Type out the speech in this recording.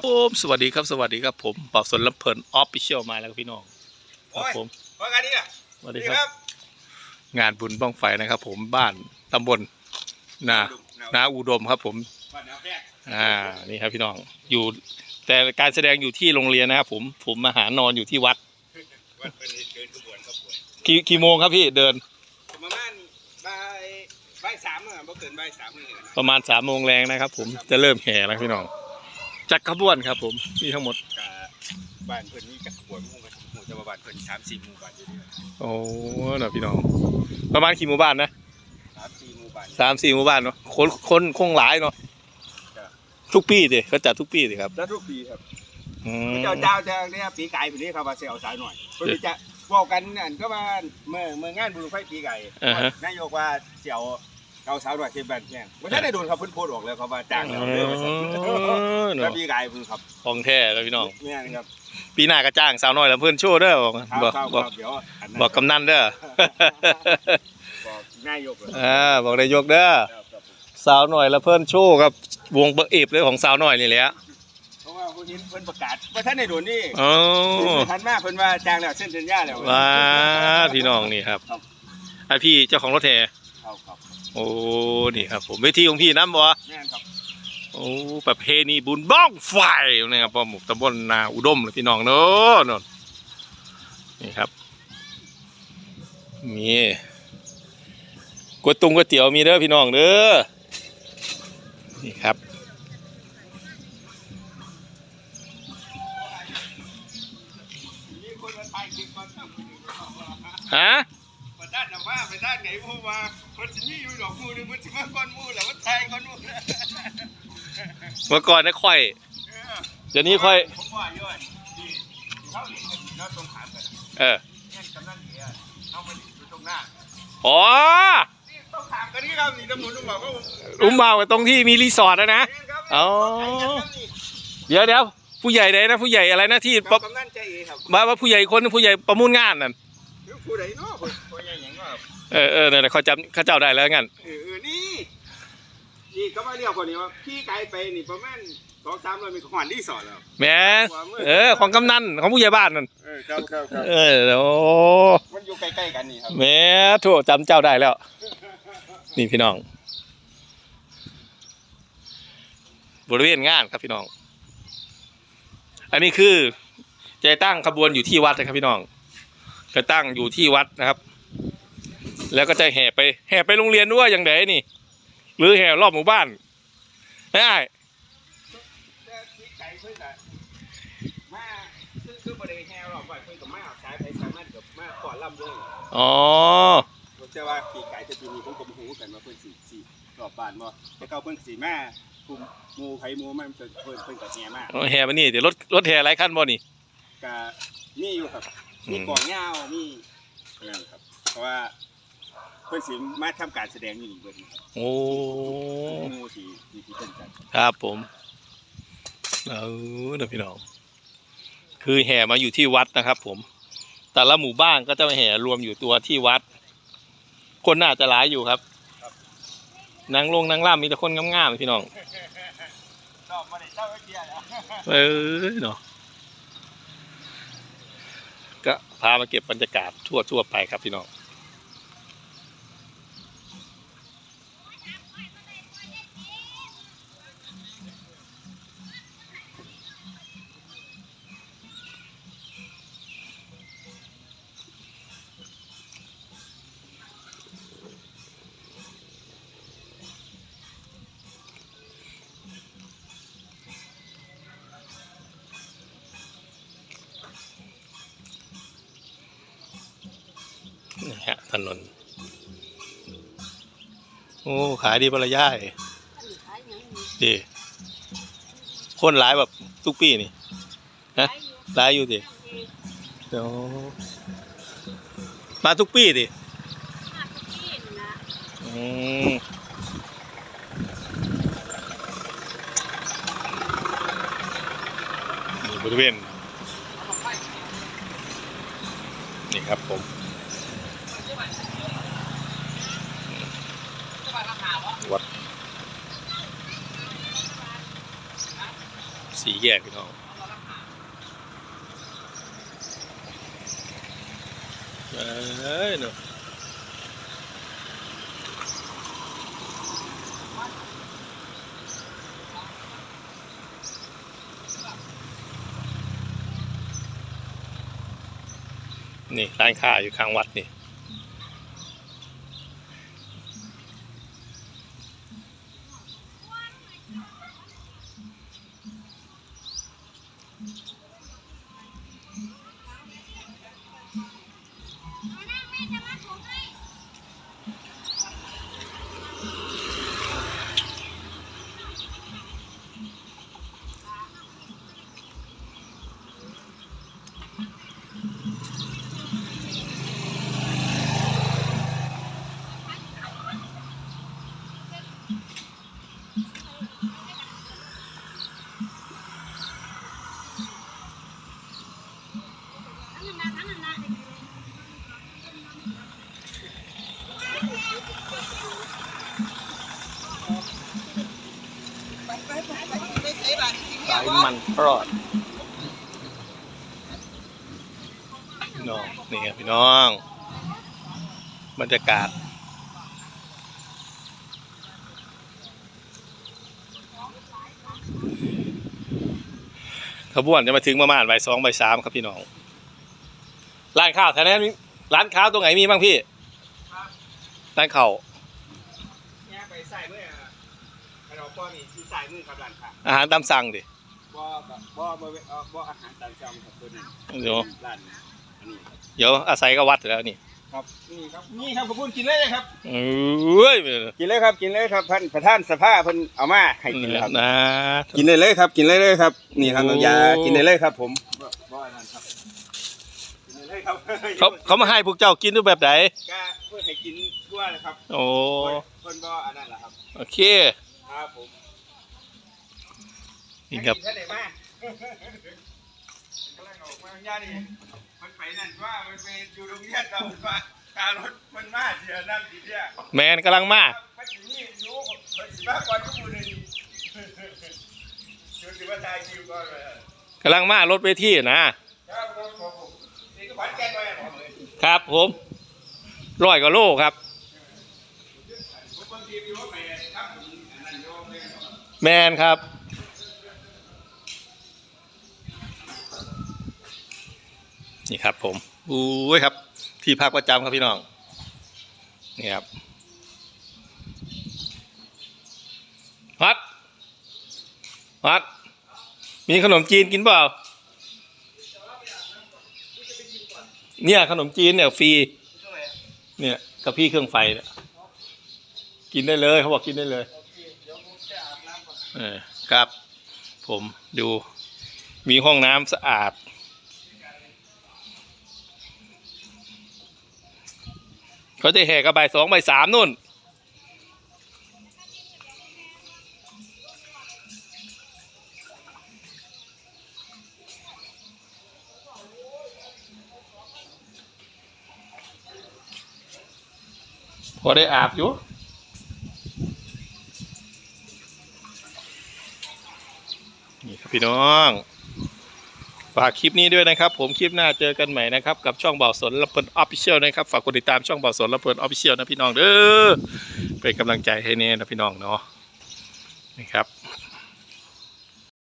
ครับผมสวัสดีครับสวัสดีครับผมเป่าสนลำเพลินออฟฟิเชียลมาแล้วครับพี่น้องครับผมว่ากันนี่อะสวัสดีครับ งานบุญบ้องไฟนะครับ ผมบ้านตำบลนานาอุดมครับ ผมบ้านแนวแพรกอ่านี่ครับพี่น้องอยู่แต่การแสดงอยู่ที่โรงเรียนนะครับผมผมมาหานอนอยู่ที่วัดวัดเป็นเดินขบวนขบวนกี่กี่โมงครับพี่เดิน ประมาณบ่ายบ่ายสามอะบ่เกินบ่ายสามเลยนะประมาณสามโมงแรงนะครับ ผมจะเริ่มแห่แล้วพี่น้อง จักรขบวนครับ ผมมีทั้งหมดกะบ้านเพิ่นนี่จักขบวนหมู่กันหมู่จะว่าบ้านเพิ่นสามสี่หมู่บ้านอยู่นี่โอ้เนาะพี่น้อง ประมาณกี่หมู่บ้านนะสามสี่หมู่บ้านสามสี่หมู่บ้านเนาะคนคนคงหลายเนาะครับทุกปีดิเขาจัดทุกปีดิครับแล้วทุกปีครับอืมเจ้าเจ้าจะเนี่ยปีไก่ปีนี้ครับว่าเสียวสายหน่อยเพิ่นจะบอกกันนั่นก็ว่าเมื่อเมื่องานบุญไฟปีไก่อ่าฮะ นายกว่าเสียว เอาสาวหน่อยเทียบแบบแย่งวันนั้นได้โดนครับเพิ่นโพสต์ออกแล้วครับว่าจ้างแล้วเอเด้อว่าซั่นอแล้เนาะวปีไก่เพิ่นครับของแท้แล้วพี่น้อง แม่นครับปีหน้าก็จ้างสาวน้อยแล้วเพื่อนโชว์เด้อบอกครับบอกครับบอกครับเดี๋ยวอันนั้นบอกกำนันเด้อ บอกนายกเลยอ่าบอกนายกเด้อครับครับผมสาวน้อยแล้วเพื่อนโชว์ครับวงเบอร์เอฟเลยของสาวน้อยนี่แหละเพราะว่าผู้นี้เพิ่นประกาศว่าท่านในโดนนี่โอ้ทันมากเพิ่นว่าจ้างแล้วเส้นสัญญาแล้ว ว้าพี่น้องนี่ครับไอพี่เจ้าของรถแห่ ครับครับโอ้นี่ครับผมเวทีของพี่น้ำบ่แม่นครับโอ้ประเพณีบุญบ้องไฟนะครับพ่อหมุกตำบลนาอุดมเลยพี่น้องเนอะนนนี่ครับมีก๋วยตุงก๋วยเตี๋ยวมีเด้อพี่น้องเด้อนี่ครับมีคนมาถ่ายคลิปมาทำฮะ มาด้านน่ะว่าไปด้านไหนเพราะว่าเพิ่นสิมีอยู่ดอกหมู่หนึงเพิ่นสิมาก่อนหมู่แล้วว่าถ่ายก่อนหมู่นะเมื่อก่อนนะค่อยเออเดี๋ยวนี้ค่อย ผมว่าอยู่อะที่เขาเห็นกันแล้วตรงขามกันเออเนี่ยกำนันเนี่ยเอามาอยู่ตรงหน้าอ๋อ นี่ต้องถามกันนี่ครับนี่ตำรวจต้องบอกว่าอุ้มเมาตรงที่มีรีสอร์ทนะนะ นี่ครับอ๋อเดี๋ยวเดี๋ยวผู้ใหญ่ไหนนะผู้ใหญ่อะไรนะที่ครัปะบกำนันใจเอครับ มาว่าผู้ใหญ่คนผู้ใหญ่ประมูลงานนั่น ผู้ใดเนาะผู้ผู้ใหญ่หยังก็ เออเออเนี่ยเขาจำเขาเจ้าได้แล้วงั้นเออเออนี่นี่ก็มาเรียกคนนี้ว่าพี่ไกลไปนี่ประมาณสองสามร้อยมีขวานที่สอนแล้วแหมเออของกำนันของผู้ใหญ่บ้านนั่นเออครับครับครับเออโอ้มันอยู่ใกล้ๆกันนี่ครับแหมโถูกจำเจ้าได้แล้ว นี่พี่น้อง บริเวณงานครับพี่น้อง อันนี้คือจะตั้งขบวนอยู่ที่วัดนะครับพี่น้องจะตั้งอยู่ที่วัดนะครับ แล้วก็จะแห่ไปแห่ไปโรงเรียนด้วยอย่างไรนี่ หรือแห่รอบหมู่บ้านได้แต่พี่ไกลเพิ่นน่ะมาคือคือบ่ได้แฮวหรอกว่าเพิ่นก็มาสายไปสายมากับมาก่อนลำด้วยอ๋อผมเชื่อว่าพี่ไกลแต่ปีนี้ผมก็บ่ฮู้กันว่าเพิ่นสิสิรอบบ้านบ่แต่เก่าเพิ่นสิมากลุ่มหมู่ไผหมู่มันเพิ่นเพิ่นเพิ่นก็แห่มาแห่มานี่เดี๋ยวรถรถแห่หลายคันบ่นี่ก็มีอยู่ครับอืมมีกองยาวมีนั่นครับ เพราะว่า เพิ่นสิมาทำการแสดงอยู่นี่เบิดนะครับโอ้ หมู่ที่ที่ที่เพิ่นจัดครับผม เออเดี๋ยวพี่น้อง คือแห่มาอยู่ที่วัดนะครับผม แต่ละหมู่บ้านก็จะมาแห่รวมอยู่ตัวที่วัด คนน่าจะหลายอยู่ครับ นางลงนางล่ำมีแต่คนงามๆพี่น้องรอบบ่ได้เจ้าเที่ยแล้วเออเนาะ ก็พามาเก็บบรรยากาศทั่วทั่วๆไปครับพี่น้อง นี่ฮะถนนโอ้ขายดีปะละย่ายดีคนหลายแบบทุกปีนี่ฮะหลายอยู่ดิเดี๋ยวมาทุกปีดิอืมนี่บริเวณนี่ครับผม สีแยกพี่น้องเอ้ยเนาะนี่ร้านค้าอยู่ข้างวัดนี่ สายมันทอดพี่น้องนี่ครับพี่น้อง บรรยากาศ บวนจะมาถึงประมาณบ่ายสองบ่ายสามครับพี่น้อง ร้านข้าวแถวนั้นมีร้านข้าวตรงไหนมีบ้างพี่ร้านข้าวเนี่ยไปใส่เมื่อเราป้อนี่ที่ใส่มือครับร้านค้าอาหารตามสั่งดิบ่แบบบ่บ่เอ่อบ่อาหารตามสั่งครับตัวนี้เดี๋ยวร้านอันนี้ครับเดี๋ยวอาศัยก็วัดอยู่แล้วนี่ ครับนี่ครับนี่ครับขอบคุณกินเลยครับเอ้ยกินเลยครับกินเลยครับท่านประธานสภาเพิ่นเอามาให้กินแล้วครับนะกินได้เลยครับ กินได้เลยครับ นี่ครับโอ้น้ำยากินได้เลยครับ ผมบ่บ่อันนั้นครับกินได้เลยครับเขาเขามาให้พวกเจ้ากินด้วยแบบไหนก็เพื่อให้กินทั่วเลยครับ โอ้เพิ่นบ่อันนั้นแหละครับโอเคครับผมนี่ครับท่านได้ มากกำลังออกมาย่านี่มันไปนั่นว่ามันไปอยู่โรงเรียนเราว่าการรถมันมาเสียนั่นสิเนี่ยแมนกำลังมามันสิมีอยู่มันสิมากกว่าทุกมื้อนี้เดี๋ยวสิว่าตายคิวก่อนเลยกำลังมารถเวทีนะครับผมผมผมนี่ก็ขวัญแกงไว้อะผมเลยครับผมร้อยกว่าโลครับผมบางทีมีรถไปครับผมอันนั้นโยมเลย แมนครับ นี่ครับ ผมอุ้ยครับ ที่พักประจำครับพี่น้องนี่ครับวัดวัดมีขนมจีนกินเปล่า เนี่ยขนมจีนเนี่ยฟรีเนี่ยกับพี่เครื่องไฟกินได้เลยเขาบอกกินได้เลยเออครับ ผมดู มีห้องน้ำสะอาด เขาจะแห่กันบ่ายสองบ่ายสามนู่น พอได้อาบอยู่นี่ครับพี่น้อง ฝากคลิปนี้ด้วยนะครับ ผมคลิปหน้าเจอกันใหม่นะครับ กับช่องเบาสนละเพินออฟฟิเชียลนะครับ ฝากกดติดตามช่องเบาสนละเพินออฟฟิเชียลนะพี่น้องเด้อเป็นกำลังใจให้เน่นะพี่น้องเนาะ